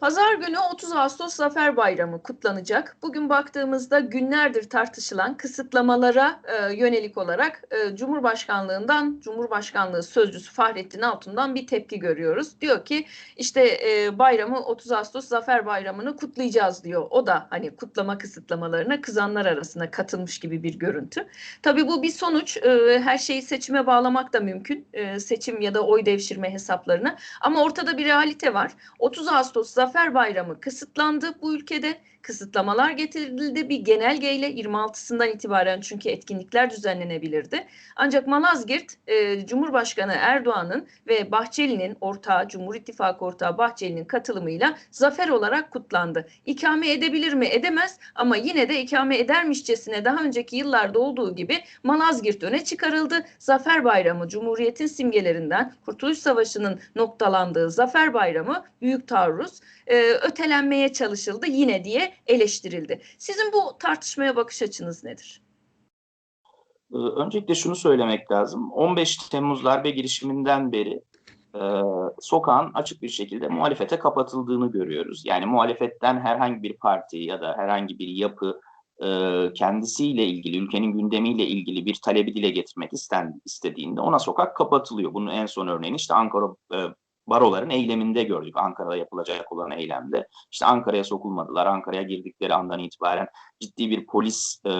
Pazar günü 30 Ağustos Zafer Bayramı kutlanacak. Bugün baktığımızda günlerdir tartışılan kısıtlamalara e, yönelik olarak e, Cumhurbaşkanlığından Cumhurbaşkanlığı Sözcüsü Fahrettin Altun'dan bir tepki görüyoruz. Diyor ki işte e, bayramı 30 Ağustos Zafer Bayramı'nı kutlayacağız diyor. O da hani kutlama kısıtlamalarına kızanlar arasına katılmış gibi bir görüntü. Tabii bu bir sonuç. E, her şeyi seçime bağlamak da mümkün. E, seçim ya da oy devşirme hesaplarına. Ama ortada bir realite var. 30 Ağustos Zafer Bayramı kısıtlandı bu ülkede. Kısıtlamalar getirildi bir genelgeyle 26'sından itibaren çünkü etkinlikler düzenlenebilirdi. Ancak Malazgirt e, Cumhurbaşkanı Erdoğan'ın ve Bahçeli'nin ortağı Cumhur İttifakı ortağı Bahçeli'nin katılımıyla zafer olarak kutlandı. İkame edebilir mi? Edemez ama yine de ikame edermişçesine daha önceki yıllarda olduğu gibi Malazgirt öne çıkarıldı. Zafer Bayramı Cumhuriyet'in simgelerinden Kurtuluş Savaşı'nın noktalandığı Zafer Bayramı büyük taarruz e, ötelenmeye çalışıldı yine diye eleştirildi. Sizin bu tartışmaya bakış açınız nedir? Ee, Öncelikle şunu söylemek lazım. 15 Temmuz darbe girişiminden beri e, sokağın açık bir şekilde muhalefete kapatıldığını görüyoruz. Yani muhalefetten herhangi bir parti ya da herhangi bir yapı e, kendisiyle ilgili, ülkenin gündemiyle ilgili bir talebi dile getirmek isten, istediğinde ona sokak kapatılıyor. Bunun en son örneğini işte Ankara e, baroların eyleminde gördük. Ankara'da yapılacak olan eylemde. İşte Ankara'ya sokulmadılar. Ankara'ya girdikleri andan itibaren ciddi bir polis e,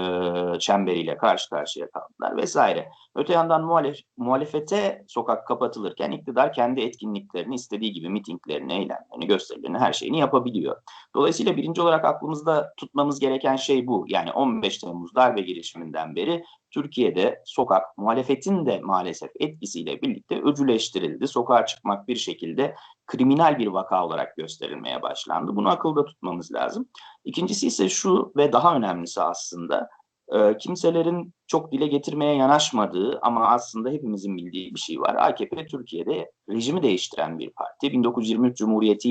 çemberiyle karşı karşıya kaldılar vesaire. Öte yandan muhalef, muhalefete sokak kapatılırken iktidar kendi etkinliklerini istediği gibi mitinglerini, eylemlerini, gösterilerini, her şeyini yapabiliyor. Dolayısıyla birinci olarak aklımızda tutmamız gereken şey bu. Yani 15 Temmuz darbe girişiminden beri Türkiye'de sokak muhalefetin de maalesef etkisiyle birlikte öcüleştirildi. Sokağa çıkmak bir şekilde kriminal bir vaka olarak gösterilmeye başlandı. Bunu akılda tutmamız lazım. İkincisi ise şu ve daha önemlisi aslında e, kimselerin çok dile getirmeye yanaşmadığı ama aslında hepimizin bildiği bir şey var. AKP Türkiye'de rejimi değiştiren bir parti. 1923 Cumhuriyeti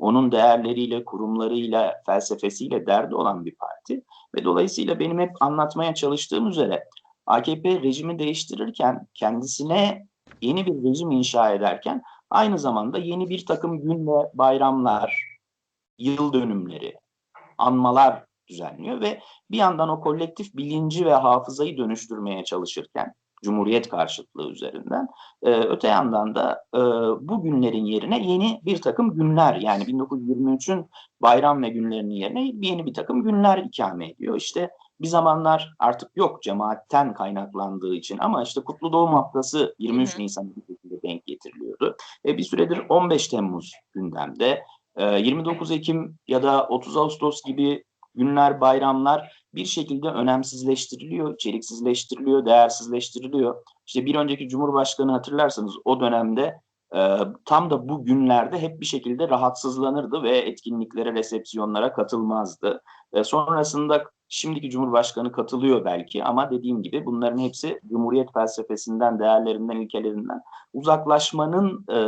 onun değerleriyle, kurumlarıyla, felsefesiyle derdi olan bir parti. Ve dolayısıyla benim hep anlatmaya çalıştığım üzere AKP rejimi değiştirirken kendisine yeni bir rejim inşa ederken aynı zamanda yeni bir takım gün ve bayramlar, yıl dönümleri, anmalar düzenliyor ve bir yandan o kolektif bilinci ve hafızayı dönüştürmeye çalışırken Cumhuriyet karşıtlığı üzerinden. E, öte yandan da e, bu günlerin yerine yeni bir takım günler yani 1923'ün bayram ve günlerinin yerine yeni bir takım günler ikame ediyor. İşte bir zamanlar artık yok cemaatten kaynaklandığı için ama işte Kutlu Doğum Haftası 23 Nisan bir şekilde denk getiriliyordu. E, bir süredir 15 Temmuz gündemde. 29 Ekim ya da 30 Ağustos gibi günler, bayramlar bir şekilde önemsizleştiriliyor, içeriksizleştiriliyor, değersizleştiriliyor. İşte bir önceki Cumhurbaşkanı hatırlarsanız o dönemde e, tam da bu günlerde hep bir şekilde rahatsızlanırdı ve etkinliklere, resepsiyonlara katılmazdı. E, sonrasında şimdiki Cumhurbaşkanı katılıyor belki ama dediğim gibi bunların hepsi Cumhuriyet felsefesinden, değerlerinden, ilkelerinden uzaklaşmanın e,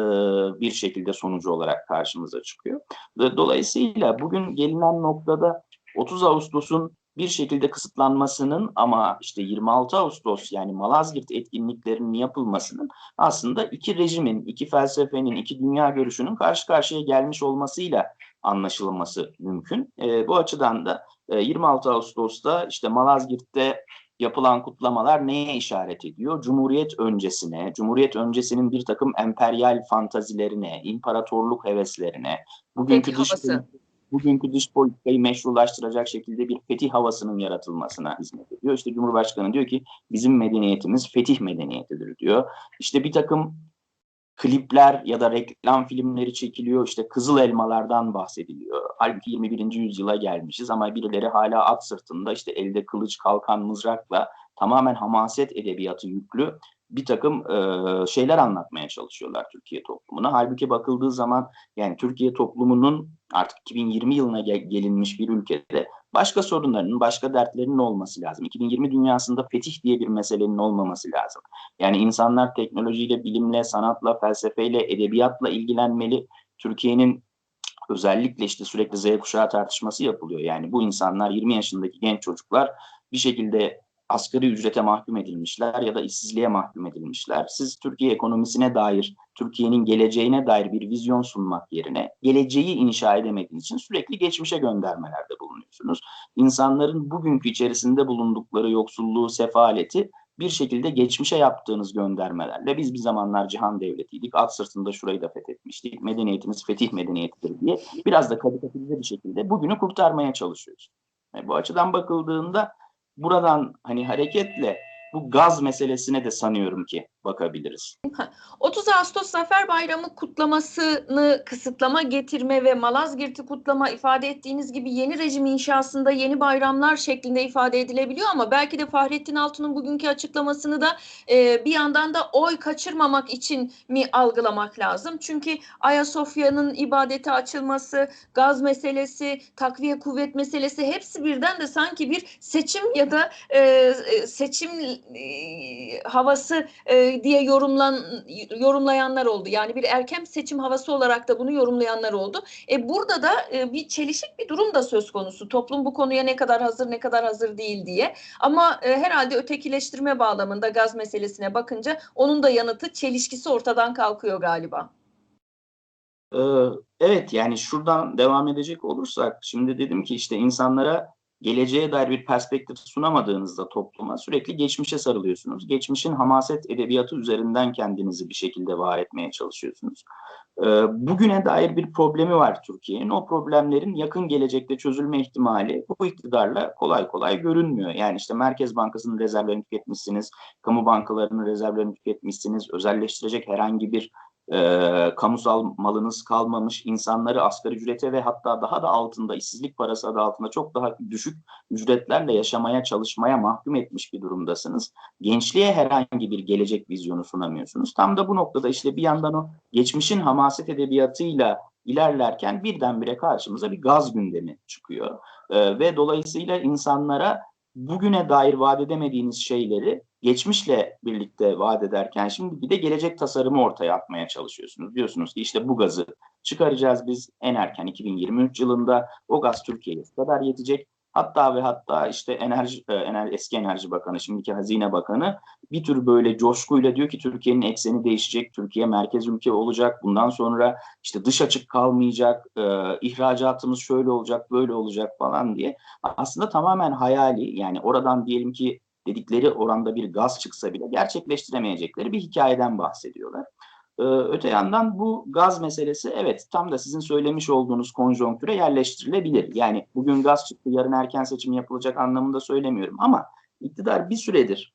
bir şekilde sonucu olarak karşımıza çıkıyor. Dolayısıyla bugün gelinen noktada 30 Ağustos'un bir şekilde kısıtlanmasının ama işte 26 Ağustos yani Malazgirt etkinliklerinin yapılmasının aslında iki rejimin, iki felsefenin, iki dünya görüşünün karşı karşıya gelmiş olmasıyla anlaşılması mümkün. E, bu açıdan da e, 26 Ağustos'ta işte Malazgirt'te yapılan kutlamalar neye işaret ediyor? Cumhuriyet öncesine, Cumhuriyet öncesinin bir takım emperyal fantazilerine, imparatorluk heveslerine, bugünkü dış bugünkü dış politikayı meşrulaştıracak şekilde bir fetih havasının yaratılmasına hizmet ediyor. İşte Cumhurbaşkanı diyor ki bizim medeniyetimiz fetih medeniyetidir diyor. İşte bir takım klipler ya da reklam filmleri çekiliyor. İşte Kızıl Elmalardan bahsediliyor. Halbuki 21. yüzyıla gelmişiz ama birileri hala at sırtında işte elde kılıç, kalkan, mızrakla tamamen hamaset edebiyatı yüklü bir takım e, şeyler anlatmaya çalışıyorlar Türkiye toplumuna. Halbuki bakıldığı zaman yani Türkiye toplumunun artık 2020 yılına gel gelinmiş bir ülkede başka sorunlarının, başka dertlerinin olması lazım. 2020 dünyasında fetih diye bir meselenin olmaması lazım. Yani insanlar teknolojiyle, bilimle, sanatla, felsefeyle, edebiyatla ilgilenmeli. Türkiye'nin özellikle işte sürekli Z kuşağı tartışması yapılıyor. Yani bu insanlar 20 yaşındaki genç çocuklar bir şekilde asgari ücrete mahkum edilmişler ya da işsizliğe mahkum edilmişler. Siz Türkiye ekonomisine dair, Türkiye'nin geleceğine dair bir vizyon sunmak yerine geleceği inşa edemediğiniz için sürekli geçmişe göndermelerde bulunuyorsunuz. İnsanların bugünkü içerisinde bulundukları yoksulluğu, sefaleti bir şekilde geçmişe yaptığınız göndermelerle biz bir zamanlar cihan devletiydik, at sırtında şurayı da fethetmiştik, medeniyetimiz fetih medeniyetidir diye biraz da karikatürize bir şekilde bugünü kurtarmaya çalışıyoruz. Yani bu açıdan bakıldığında buradan hani hareketle bu gaz meselesine de sanıyorum ki bakabiliriz. 30 Ağustos Zafer Bayramı kutlamasını kısıtlama getirme ve Malazgirt'i kutlama ifade ettiğiniz gibi yeni rejim inşasında yeni bayramlar şeklinde ifade edilebiliyor ama belki de Fahrettin Altun'un bugünkü açıklamasını da e, bir yandan da oy kaçırmamak için mi algılamak lazım? Çünkü Ayasofya'nın ibadete açılması, gaz meselesi, takviye kuvvet meselesi hepsi birden de sanki bir seçim ya da e, seçim e, havası e, diye yorumlan yorumlayanlar oldu. Yani bir erken seçim havası olarak da bunu yorumlayanlar oldu. E burada da e, bir çelişik bir durum da söz konusu. Toplum bu konuya ne kadar hazır ne kadar hazır değil diye. Ama e, herhalde ötekileştirme bağlamında gaz meselesine bakınca onun da yanıtı çelişkisi ortadan kalkıyor galiba. Ee, evet yani şuradan devam edecek olursak şimdi dedim ki işte insanlara geleceğe dair bir perspektif sunamadığınızda topluma sürekli geçmişe sarılıyorsunuz. Geçmişin hamaset edebiyatı üzerinden kendinizi bir şekilde var etmeye çalışıyorsunuz. Ee, bugüne dair bir problemi var Türkiye'nin. O problemlerin yakın gelecekte çözülme ihtimali bu iktidarla kolay kolay görünmüyor. Yani işte Merkez Bankası'nın rezervlerini tüketmişsiniz, kamu bankalarının rezervlerini tüketmişsiniz, özelleştirecek herhangi bir e, kamusal malınız kalmamış, insanları asgari ücrete ve hatta daha da altında işsizlik parası adı altında çok daha düşük ücretlerle yaşamaya çalışmaya mahkum etmiş bir durumdasınız. Gençliğe herhangi bir gelecek vizyonu sunamıyorsunuz. Tam da bu noktada işte bir yandan o geçmişin hamaset edebiyatıyla ilerlerken birdenbire karşımıza bir gaz gündemi çıkıyor. E, ve dolayısıyla insanlara bugüne dair vaat edemediğiniz şeyleri geçmişle birlikte vaat ederken şimdi bir de gelecek tasarımı ortaya atmaya çalışıyorsunuz. Diyorsunuz ki işte bu gazı çıkaracağız biz en erken 2023 yılında o gaz Türkiye'ye kadar yetecek. Hatta ve hatta işte enerji, enerji eski enerji bakanı şimdiki hazine bakanı bir tür böyle coşkuyla diyor ki Türkiye'nin ekseni değişecek, Türkiye merkez ülke olacak. Bundan sonra işte dış açık kalmayacak, e, ihracatımız şöyle olacak, böyle olacak falan diye. Aslında tamamen hayali yani oradan diyelim ki dedikleri oranda bir gaz çıksa bile gerçekleştiremeyecekleri bir hikayeden bahsediyorlar. Ee, öte yandan bu gaz meselesi evet tam da sizin söylemiş olduğunuz konjonktüre yerleştirilebilir. Yani bugün gaz çıktı yarın erken seçim yapılacak anlamında söylemiyorum ama iktidar bir süredir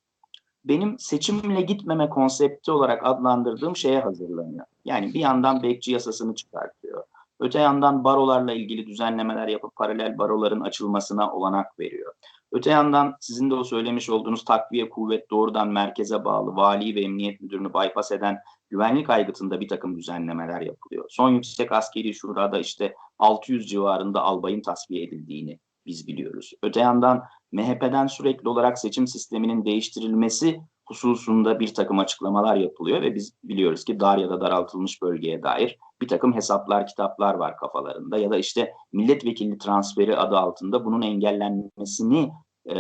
benim seçimle gitmeme konsepti olarak adlandırdığım şeye hazırlanıyor. Yani bir yandan bekçi yasasını çıkartıyor. Öte yandan barolarla ilgili düzenlemeler yapıp paralel baroların açılmasına olanak veriyor. Öte yandan sizin de o söylemiş olduğunuz takviye kuvvet doğrudan merkeze bağlı vali ve emniyet müdürünü bypass eden güvenlik aygıtında bir takım düzenlemeler yapılıyor. Son yüksek askeri şurada işte 600 civarında albayın tasfiye edildiğini biz biliyoruz. Öte yandan MHP'den sürekli olarak seçim sisteminin değiştirilmesi hususunda bir takım açıklamalar yapılıyor ve biz biliyoruz ki dar ya da daraltılmış bölgeye dair bir takım hesaplar, kitaplar var kafalarında ya da işte milletvekili transferi adı altında bunun engellenmesini e,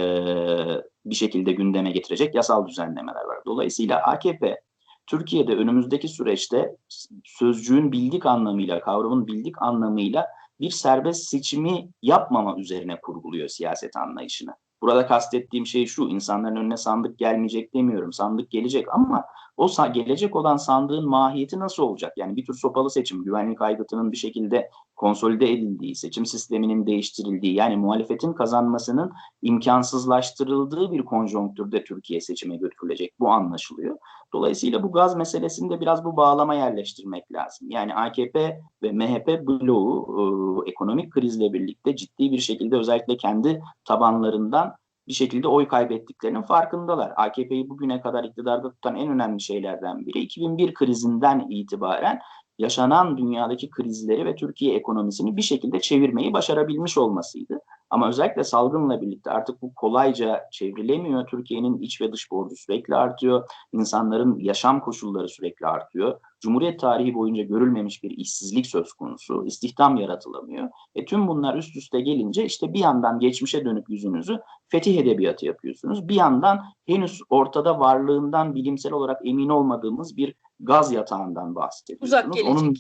bir şekilde gündeme getirecek yasal düzenlemeler var. Dolayısıyla AKP Türkiye'de önümüzdeki süreçte sözcüğün bildik anlamıyla, kavramın bildik anlamıyla bir serbest seçimi yapmama üzerine kurguluyor siyaset anlayışını. Burada kastettiğim şey şu, insanların önüne sandık gelmeyecek demiyorum. Sandık gelecek ama o gelecek olan sandığın mahiyeti nasıl olacak? Yani bir tür sopalı seçim, güvenlik aygıtının bir şekilde konsolide edildiği, seçim sisteminin değiştirildiği, yani muhalefetin kazanmasının imkansızlaştırıldığı bir konjonktürde Türkiye seçime götürülecek. Bu anlaşılıyor. Dolayısıyla bu gaz meselesinde biraz bu bağlama yerleştirmek lazım. Yani AKP ve MHP bloğu e, ekonomik krizle birlikte ciddi bir şekilde özellikle kendi tabanlarından bir şekilde oy kaybettiklerinin farkındalar. AKP'yi bugüne kadar iktidarda tutan en önemli şeylerden biri 2001 krizinden itibaren yaşanan dünyadaki krizleri ve Türkiye ekonomisini bir şekilde çevirmeyi başarabilmiş olmasıydı. Ama özellikle salgınla birlikte artık bu kolayca çevrilemiyor. Türkiye'nin iç ve dış borcu sürekli artıyor. İnsanların yaşam koşulları sürekli artıyor. Cumhuriyet tarihi boyunca görülmemiş bir işsizlik söz konusu. İstihdam yaratılamıyor. E tüm bunlar üst üste gelince işte bir yandan geçmişe dönüp yüzünüzü fetih edebiyatı yapıyorsunuz. Bir yandan henüz ortada varlığından bilimsel olarak emin olmadığımız bir gaz yatağından bahsediyorsunuz. Uzak gelecek. Onun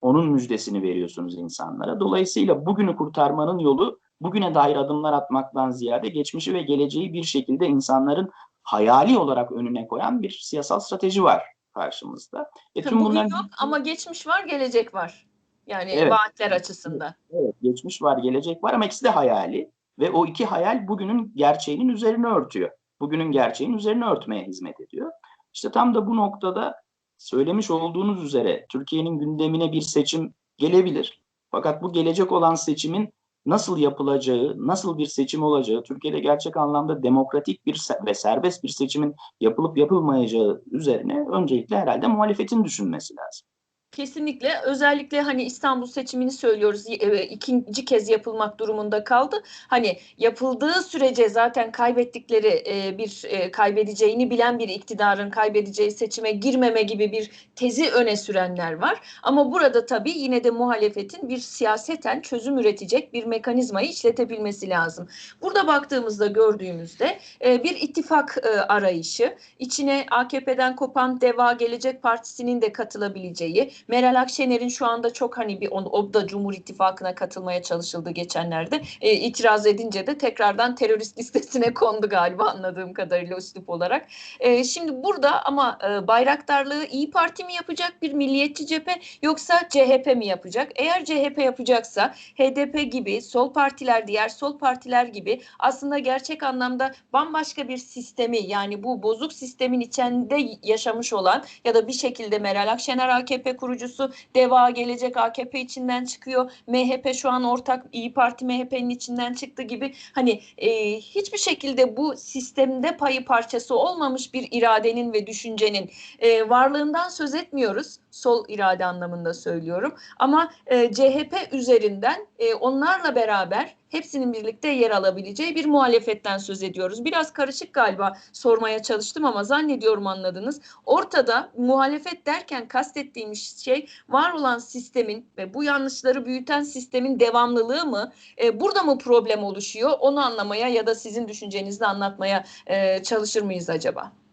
onun müjdesini veriyorsunuz insanlara. Dolayısıyla bugünü kurtarmanın yolu bugüne dair adımlar atmaktan ziyade geçmişi ve geleceği bir şekilde insanların hayali olarak önüne koyan bir siyasal strateji var karşımızda. E Tabii tüm Bugün bunların yok ama geçmiş var, gelecek var. Yani Evet. vaatler açısından. evet, geçmiş var, gelecek var ama ikisi de hayali ve o iki hayal bugünün gerçeğinin üzerine örtüyor. Bugünün gerçeğinin üzerine örtmeye hizmet ediyor. İşte tam da bu noktada söylemiş olduğunuz üzere Türkiye'nin gündemine bir seçim gelebilir. Fakat bu gelecek olan seçimin nasıl yapılacağı, nasıl bir seçim olacağı, Türkiye'de gerçek anlamda demokratik bir ve serbest bir seçimin yapılıp yapılmayacağı üzerine öncelikle herhalde muhalefetin düşünmesi lazım. Kesinlikle özellikle hani İstanbul seçimini söylüyoruz ikinci kez yapılmak durumunda kaldı. Hani yapıldığı sürece zaten kaybettikleri bir kaybedeceğini bilen bir iktidarın kaybedeceği seçime girmeme gibi bir tezi öne sürenler var. Ama burada tabii yine de muhalefetin bir siyaseten çözüm üretecek bir mekanizmayı işletebilmesi lazım. Burada baktığımızda gördüğümüzde bir ittifak arayışı, içine AKP'den kopan Deva Gelecek Partisi'nin de katılabileceği, Meral Akşener'in şu anda çok hani bir on- o da Cumhur İttifakı'na katılmaya çalışıldı geçenlerde. E, itiraz edince de tekrardan terörist listesine kondu galiba anladığım kadarıyla üslup olarak. E, şimdi burada ama e, bayraktarlığı İyi Parti mi yapacak bir milliyetçi cephe yoksa CHP mi yapacak? Eğer CHP yapacaksa HDP gibi sol partiler diğer sol partiler gibi aslında gerçek anlamda bambaşka bir sistemi yani bu bozuk sistemin içinde yaşamış olan ya da bir şekilde Meral Akşener AKP kurucusu Deva Gelecek AKP içinden çıkıyor. MHP şu an ortak İyi Parti MHP'nin içinden çıktı gibi hani e, hiçbir şekilde bu sistemde payı parçası olmamış bir iradenin ve düşüncenin e, varlığından söz etmiyoruz. Sol irade anlamında söylüyorum. Ama e, CHP üzerinden e, onlarla beraber hepsinin birlikte yer alabileceği bir muhalefetten söz ediyoruz. Biraz karışık galiba sormaya çalıştım ama zannediyorum anladınız. Ortada muhalefet derken kastettiğimiz şey var olan sistemin ve bu yanlışları büyüten sistemin devamlılığı mı? E, burada mı problem oluşuyor? Onu anlamaya ya da sizin düşüncenizi anlatmaya e, çalışır mıyız acaba?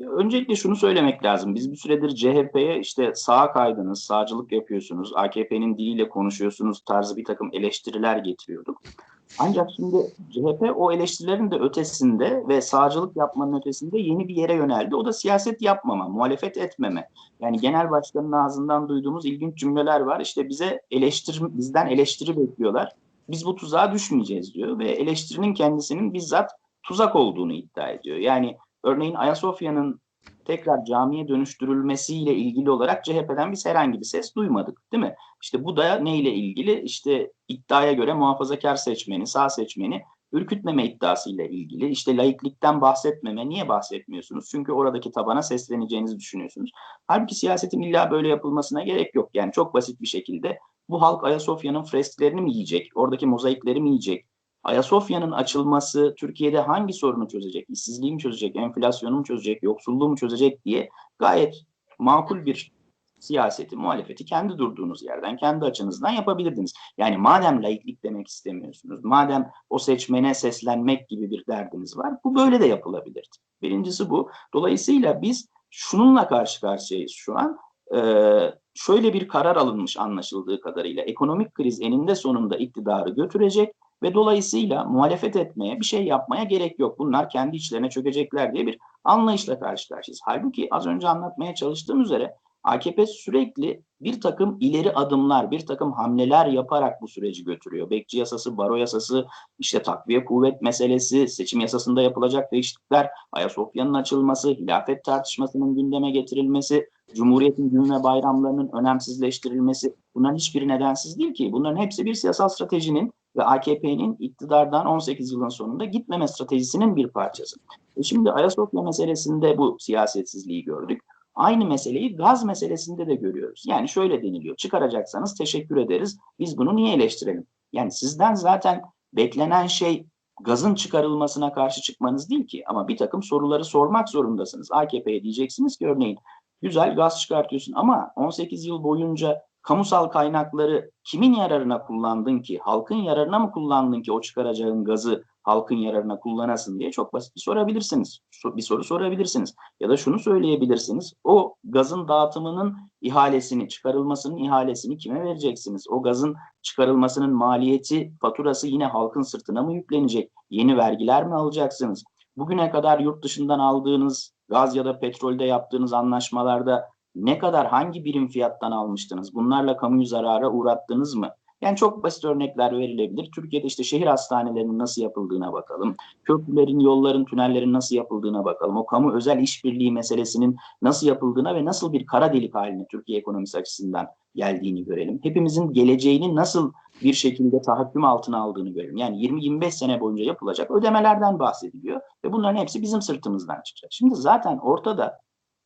Öncelikle şunu söylemek lazım. Biz bir süredir CHP'ye işte sağa kaydınız, sağcılık yapıyorsunuz, AKP'nin diliyle konuşuyorsunuz tarzı bir takım eleştiriler getiriyorduk. Ancak şimdi CHP o eleştirilerin de ötesinde ve sağcılık yapmanın ötesinde yeni bir yere yöneldi. O da siyaset yapmama, muhalefet etmeme. Yani genel başkanın ağzından duyduğumuz ilginç cümleler var. İşte bize eleştir, bizden eleştiri bekliyorlar. Biz bu tuzağa düşmeyeceğiz diyor ve eleştirinin kendisinin bizzat tuzak olduğunu iddia ediyor. Yani Örneğin Ayasofya'nın tekrar camiye dönüştürülmesiyle ilgili olarak CHP'den biz herhangi bir ses duymadık değil mi? İşte bu da neyle ilgili? İşte iddiaya göre muhafazakar seçmeni, sağ seçmeni ürkütmeme iddiasıyla ilgili. İşte laiklikten bahsetmeme. Niye bahsetmiyorsunuz? Çünkü oradaki tabana sesleneceğinizi düşünüyorsunuz. Halbuki siyasetin illa böyle yapılmasına gerek yok. Yani çok basit bir şekilde bu halk Ayasofya'nın fresklerini mi yiyecek? Oradaki mozaikleri mi yiyecek? Ayasofya'nın açılması Türkiye'de hangi sorunu çözecek? İşsizliği mi çözecek, enflasyonu mu çözecek, yoksulluğu mu çözecek diye gayet makul bir siyaseti, muhalefeti kendi durduğunuz yerden, kendi açınızdan yapabilirdiniz. Yani madem laiklik demek istemiyorsunuz, madem o seçmene seslenmek gibi bir derdiniz var, bu böyle de yapılabilirdi. Birincisi bu. Dolayısıyla biz şununla karşı karşıyayız şu an. Ee, şöyle bir karar alınmış anlaşıldığı kadarıyla. Ekonomik kriz eninde sonunda iktidarı götürecek ve dolayısıyla muhalefet etmeye, bir şey yapmaya gerek yok. Bunlar kendi içlerine çökecekler diye bir anlayışla karşı karşıyayız. Halbuki az önce anlatmaya çalıştığım üzere AKP sürekli bir takım ileri adımlar, bir takım hamleler yaparak bu süreci götürüyor. Bekçi yasası, baro yasası, işte takviye kuvvet meselesi, seçim yasasında yapılacak değişiklikler, Ayasofya'nın açılması, hilafet tartışmasının gündeme getirilmesi, Cumhuriyet'in gün ve bayramlarının önemsizleştirilmesi bunların hiçbiri nedensiz değil ki. Bunların hepsi bir siyasal stratejinin ve AKP'nin iktidardan 18 yılın sonunda gitmeme stratejisinin bir parçası. E şimdi Ayasofya meselesinde bu siyasetsizliği gördük. Aynı meseleyi gaz meselesinde de görüyoruz. Yani şöyle deniliyor. Çıkaracaksanız teşekkür ederiz. Biz bunu niye eleştirelim? Yani sizden zaten beklenen şey gazın çıkarılmasına karşı çıkmanız değil ki. Ama bir takım soruları sormak zorundasınız. AKP'ye diyeceksiniz ki örneğin güzel gaz çıkartıyorsun ama 18 yıl boyunca kamusal kaynakları kimin yararına kullandın ki? Halkın yararına mı kullandın ki o çıkaracağın gazı halkın yararına kullanasın diye çok basit bir sorabilirsiniz. Bir soru sorabilirsiniz. Ya da şunu söyleyebilirsiniz. O gazın dağıtımının ihalesini, çıkarılmasının ihalesini kime vereceksiniz? O gazın çıkarılmasının maliyeti, faturası yine halkın sırtına mı yüklenecek? Yeni vergiler mi alacaksınız? Bugüne kadar yurt dışından aldığınız gaz ya da petrolde yaptığınız anlaşmalarda ne kadar hangi birim fiyattan almıştınız? Bunlarla kamuyu zarara uğrattınız mı? Yani çok basit örnekler verilebilir. Türkiye'de işte şehir hastanelerinin nasıl yapıldığına bakalım. Köprülerin, yolların, tünellerin nasıl yapıldığına bakalım. O kamu özel işbirliği meselesinin nasıl yapıldığına ve nasıl bir kara delik haline Türkiye ekonomisi açısından geldiğini görelim. Hepimizin geleceğini nasıl bir şekilde tahakküm altına aldığını görelim. Yani 20-25 sene boyunca yapılacak ödemelerden bahsediliyor ve bunların hepsi bizim sırtımızdan çıkacak. Şimdi zaten ortada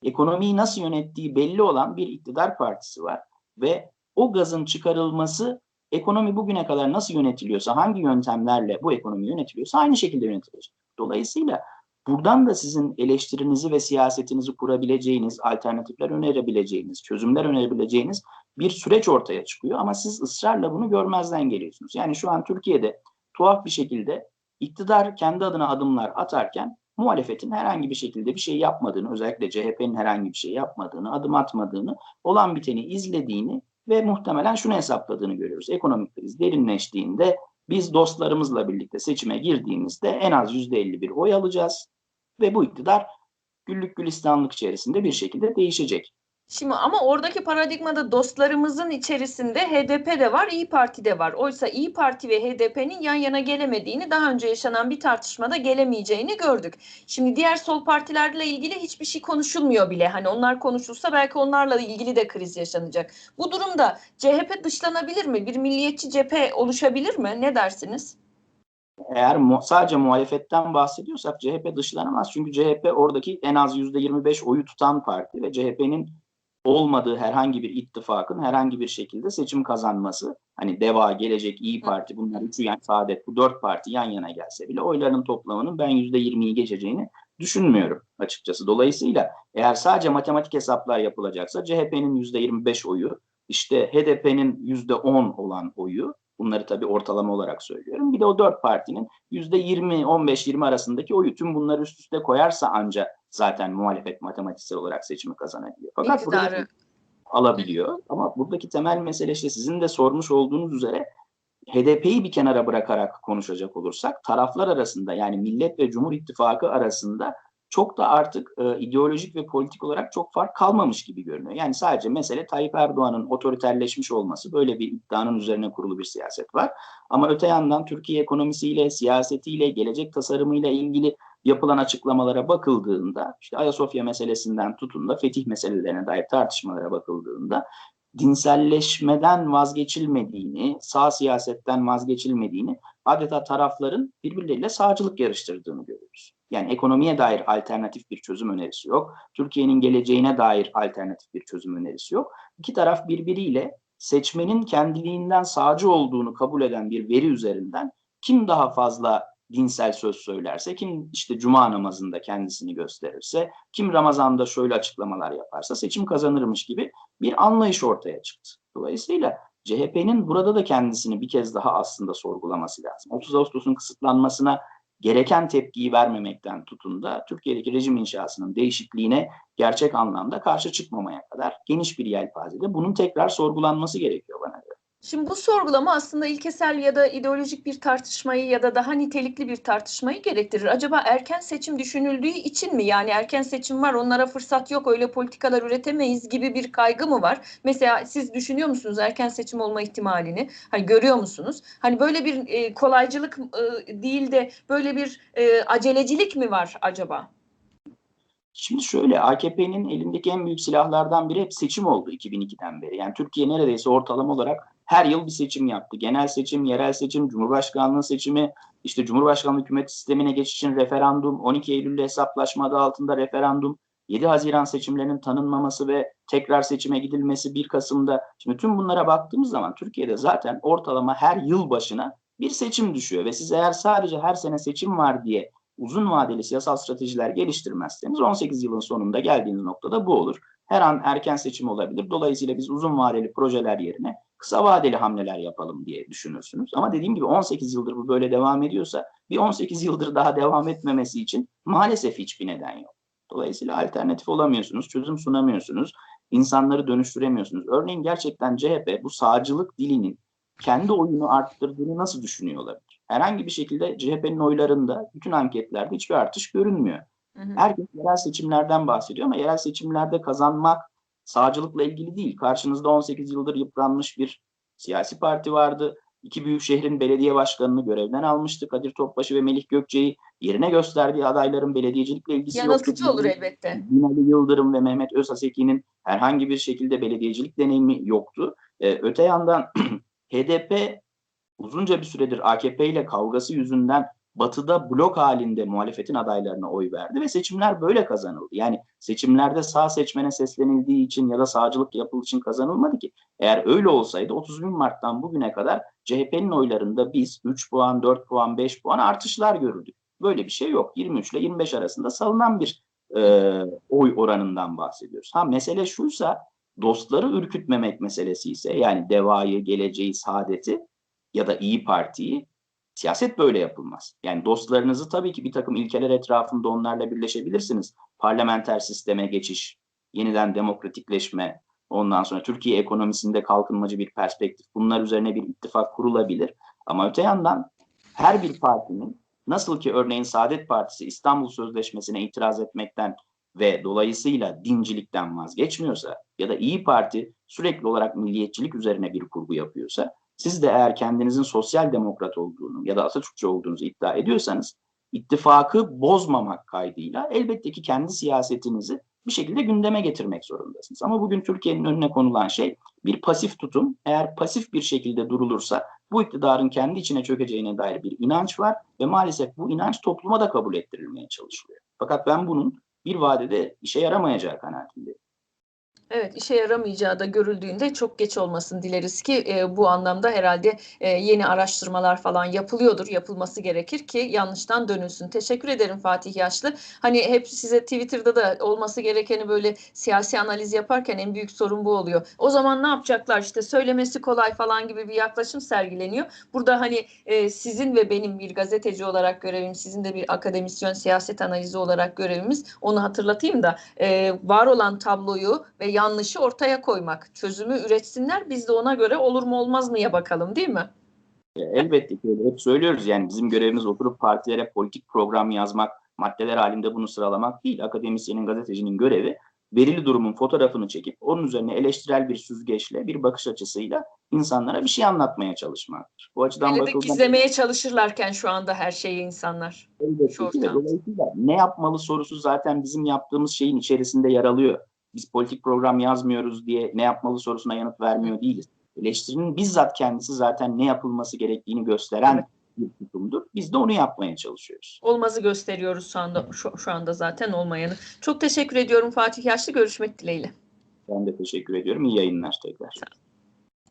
ekonomiyi nasıl yönettiği belli olan bir iktidar partisi var ve o gazın çıkarılması ekonomi bugüne kadar nasıl yönetiliyorsa, hangi yöntemlerle bu ekonomi yönetiliyorsa aynı şekilde yönetilecek. Dolayısıyla buradan da sizin eleştirinizi ve siyasetinizi kurabileceğiniz, alternatifler önerebileceğiniz, çözümler önerebileceğiniz bir süreç ortaya çıkıyor ama siz ısrarla bunu görmezden geliyorsunuz. Yani şu an Türkiye'de tuhaf bir şekilde iktidar kendi adına adımlar atarken muhalefetin herhangi bir şekilde bir şey yapmadığını, özellikle CHP'nin herhangi bir şey yapmadığını, adım atmadığını, olan biteni izlediğini ve muhtemelen şunu hesapladığını görüyoruz. Ekonomik kriz derinleştiğinde biz dostlarımızla birlikte seçime girdiğimizde en az %51 oy alacağız ve bu iktidar güllük gülistanlık içerisinde bir şekilde değişecek. Şimdi ama oradaki paradigmada dostlarımızın içerisinde HDP de var, İyi Parti de var. Oysa İyi Parti ve HDP'nin yan yana gelemediğini, daha önce yaşanan bir tartışmada gelemeyeceğini gördük. Şimdi diğer sol partilerle ilgili hiçbir şey konuşulmuyor bile. Hani onlar konuşulsa belki onlarla ilgili de kriz yaşanacak. Bu durumda CHP dışlanabilir mi? Bir milliyetçi cephe oluşabilir mi? Ne dersiniz? Eğer mu sadece muhalefetten bahsediyorsak CHP dışlanamaz. Çünkü CHP oradaki en az %25 oyu tutan parti ve CHP'nin olmadığı herhangi bir ittifakın herhangi bir şekilde seçim kazanması hani DEVA, Gelecek, İyi Parti bunlar üçü yani Saadet bu dört parti yan yana gelse bile oyların toplamının ben %20'yi geçeceğini düşünmüyorum açıkçası. Dolayısıyla eğer sadece matematik hesaplar yapılacaksa CHP'nin %25 oyu işte HDP'nin %10 olan oyu Bunları tabii ortalama olarak söylüyorum. Bir de o dört partinin %20, 15-20 arasındaki oyu tüm bunları üst üste koyarsa ancak zaten muhalefet matematiksel olarak seçimi kazanabiliyor. Fakat İktidarı. burada alabiliyor. Ama buradaki temel mesele işte sizin de sormuş olduğunuz üzere HDP'yi bir kenara bırakarak konuşacak olursak taraflar arasında yani Millet ve Cumhur İttifakı arasında çok da artık e, ideolojik ve politik olarak çok fark kalmamış gibi görünüyor. Yani sadece mesele Tayyip Erdoğan'ın otoriterleşmiş olması böyle bir iddianın üzerine kurulu bir siyaset var. Ama öte yandan Türkiye ekonomisiyle, siyasetiyle, gelecek tasarımıyla ilgili yapılan açıklamalara bakıldığında işte Ayasofya meselesinden tutun da fetih meselelerine dair tartışmalara bakıldığında dinselleşmeden vazgeçilmediğini, sağ siyasetten vazgeçilmediğini adeta tarafların birbirleriyle sağcılık yarıştırdığını görüyoruz. Yani ekonomiye dair alternatif bir çözüm önerisi yok. Türkiye'nin geleceğine dair alternatif bir çözüm önerisi yok. İki taraf birbiriyle seçmenin kendiliğinden sağcı olduğunu kabul eden bir veri üzerinden kim daha fazla dinsel söz söylerse, kim işte cuma namazında kendisini gösterirse, kim Ramazan'da şöyle açıklamalar yaparsa seçim kazanırmış gibi bir anlayış ortaya çıktı. Dolayısıyla CHP'nin burada da kendisini bir kez daha aslında sorgulaması lazım. 30 Ağustos'un kısıtlanmasına gereken tepkiyi vermemekten tutun da Türkiye'deki rejim inşasının değişikliğine gerçek anlamda karşı çıkmamaya kadar geniş bir yelpazede bunun tekrar sorgulanması gerekiyor bana göre. Şimdi bu sorgulama aslında ilkesel ya da ideolojik bir tartışmayı ya da daha nitelikli bir tartışmayı gerektirir. Acaba erken seçim düşünüldüğü için mi? Yani erken seçim var, onlara fırsat yok, öyle politikalar üretemeyiz gibi bir kaygı mı var? Mesela siz düşünüyor musunuz erken seçim olma ihtimalini? Hani görüyor musunuz? Hani böyle bir e, kolaycılık e, değil de böyle bir e, acelecilik mi var acaba? Şimdi şöyle AKP'nin elindeki en büyük silahlardan biri hep seçim oldu 2002'den beri. Yani Türkiye neredeyse ortalama olarak her yıl bir seçim yaptı. Genel seçim, yerel seçim, Cumhurbaşkanlığı seçimi, işte Cumhurbaşkanlığı hükümet sistemine geçiş için referandum, 12 Eylül'de hesaplaşma adı altında referandum, 7 Haziran seçimlerinin tanınmaması ve tekrar seçime gidilmesi 1 Kasım'da. Şimdi tüm bunlara baktığımız zaman Türkiye'de zaten ortalama her yıl başına bir seçim düşüyor ve siz eğer sadece her sene seçim var diye uzun vadeli siyasal stratejiler geliştirmezseniz 18 yılın sonunda geldiğiniz noktada bu olur. Her an erken seçim olabilir. Dolayısıyla biz uzun vadeli projeler yerine kısa vadeli hamleler yapalım diye düşünürsünüz. Ama dediğim gibi 18 yıldır bu böyle devam ediyorsa bir 18 yıldır daha devam etmemesi için maalesef hiçbir neden yok. Dolayısıyla alternatif olamıyorsunuz, çözüm sunamıyorsunuz, insanları dönüştüremiyorsunuz. Örneğin gerçekten CHP bu sağcılık dilinin kendi oyunu arttırdığını nasıl düşünüyor olabilir? Herhangi bir şekilde CHP'nin oylarında bütün anketlerde hiçbir artış görünmüyor. Hı hı. Herkes yerel seçimlerden bahsediyor ama yerel seçimlerde kazanmak sağcılıkla ilgili değil. Karşınızda 18 yıldır yıpranmış bir siyasi parti vardı. İki büyük şehrin belediye başkanını görevden almıştı. Kadir Topbaşı ve Melih Gökçe'yi yerine gösterdiği adayların belediyecilikle ilgisi yoktu. Yanıltıcı olur elbette. Binali Yıldırım ve Mehmet Özhaseki'nin herhangi bir şekilde belediyecilik deneyimi yoktu. Ee, öte yandan HDP uzunca bir süredir AKP ile kavgası yüzünden batıda blok halinde muhalefetin adaylarına oy verdi ve seçimler böyle kazanıldı. Yani seçimlerde sağ seçmene seslenildiği için ya da sağcılık yapıldığı için kazanılmadı ki. Eğer öyle olsaydı 31 Mart'tan bugüne kadar CHP'nin oylarında biz 3 puan, 4 puan, 5 puan artışlar görürdük. Böyle bir şey yok. 23 ile 25 arasında salınan bir e, oy oranından bahsediyoruz. Ha mesele şuysa dostları ürkütmemek meselesi ise yani devayı, geleceği, saadeti ya da iyi Parti'yi siyaset böyle yapılmaz. Yani dostlarınızı tabii ki bir takım ilkeler etrafında onlarla birleşebilirsiniz. Parlamenter sisteme geçiş, yeniden demokratikleşme, ondan sonra Türkiye ekonomisinde kalkınmacı bir perspektif. Bunlar üzerine bir ittifak kurulabilir. Ama öte yandan her bir partinin nasıl ki örneğin Saadet Partisi İstanbul Sözleşmesi'ne itiraz etmekten ve dolayısıyla dincilikten vazgeçmiyorsa ya da İyi Parti sürekli olarak milliyetçilik üzerine bir kurgu yapıyorsa siz de eğer kendinizin sosyal demokrat olduğunu ya da Atatürkçü olduğunuzu iddia ediyorsanız ittifakı bozmamak kaydıyla elbette ki kendi siyasetinizi bir şekilde gündeme getirmek zorundasınız. Ama bugün Türkiye'nin önüne konulan şey bir pasif tutum. Eğer pasif bir şekilde durulursa bu iktidarın kendi içine çökeceğine dair bir inanç var ve maalesef bu inanç topluma da kabul ettirilmeye çalışılıyor. Fakat ben bunun bir vadede işe yaramayacağı kanaatindeyim. Evet, işe yaramayacağı da görüldüğünde çok geç olmasın dileriz ki e, bu anlamda herhalde e, yeni araştırmalar falan yapılıyordur, yapılması gerekir ki yanlıştan dönülsün. Teşekkür ederim Fatih Yaşlı. Hani hep size Twitter'da da olması gerekeni böyle siyasi analiz yaparken en büyük sorun bu oluyor. O zaman ne yapacaklar işte söylemesi kolay falan gibi bir yaklaşım sergileniyor. Burada hani e, sizin ve benim bir gazeteci olarak görevim, sizin de bir akademisyen siyaset analizi olarak görevimiz onu hatırlatayım da e, var olan tabloyu ve yanlışı ortaya koymak. Çözümü üretsinler biz de ona göre olur mu olmaz mıya bakalım değil mi? Elbette ki hep söylüyoruz yani bizim görevimiz oturup partilere politik program yazmak, maddeler halinde bunu sıralamak değil. Akademisyenin, gazetecinin görevi verili durumun fotoğrafını çekip onun üzerine eleştirel bir süzgeçle, bir bakış açısıyla insanlara bir şey anlatmaya çalışmaktır. Bu açıdan Hele de bakıldığında gizlemeye çalışırlarken şu anda her şeyi insanlar. elbette ki dolayısıyla ne yapmalı sorusu zaten bizim yaptığımız şeyin içerisinde yer alıyor. Biz politik program yazmıyoruz diye ne yapmalı sorusuna yanıt vermiyor değiliz. Eleştirinin bizzat kendisi zaten ne yapılması gerektiğini gösteren bir tutumdur. Biz de onu yapmaya çalışıyoruz. Olmazı gösteriyoruz şu anda, şu, şu anda zaten olmayanı. Çok teşekkür ediyorum Fatih Yaşlı. Görüşmek dileğiyle. Ben de teşekkür ediyorum. İyi yayınlar tekrar.